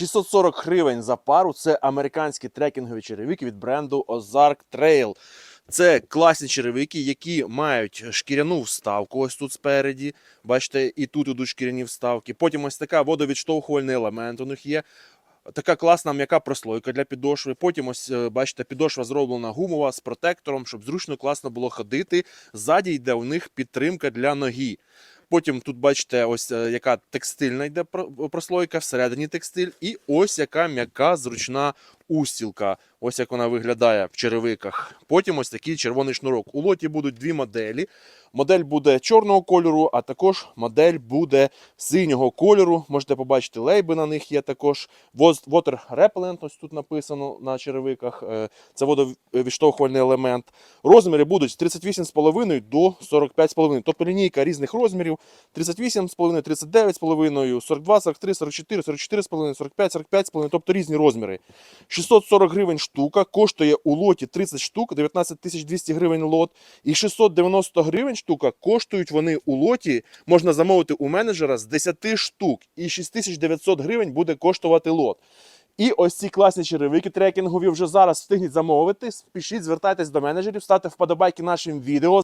640 гривень за пару. Це американські трекінгові черевики від бренду Ozark Trail. Це класні черевики, які мають шкіряну вставку. Ось тут спереді. Бачите, і тут ідуть шкіряні вставки. Потім ось така водовідштовхувальний елемент у них є. Така класна м'яка прослойка для підошви. Потім ось е, бачите, підошва зроблена гумова з протектором, щоб зручно класно було ходити. Ззаді йде у них підтримка для ноги. Потім тут бачите, ось е, яка текстильна йде про- прослойка, всередині текстиль, і ось яка м'яка зручна устілка. Ось як вона виглядає в черевиках. Потім ось такий червоний шнурок. У лоті будуть дві моделі. Модель буде чорного кольору, а також модель буде синього кольору. Можете побачити, лейби на них є також. Water Repellent, ось тут написано на черевиках. Е, Це водовідштовхувальний елемент. Розміри будуть з 38,5 до 45,5. Тобто лінійка різних розмірів: 38,5, 39,5, 42, 43, 44, 44,5, 45, 45,5, тобто різні розміри. 640 гривень штука, коштує у лоті 30 штук, 19 200 гривень лот. І 690 гривень штука коштують вони у лоті, можна замовити у менеджера з 10 штук. І 6900 гривень буде коштувати лот. І ось ці класні черевики трекінгові вже зараз встигніть замовити. Спішіть, звертайтесь до менеджерів, ставте вподобайки нашим відео.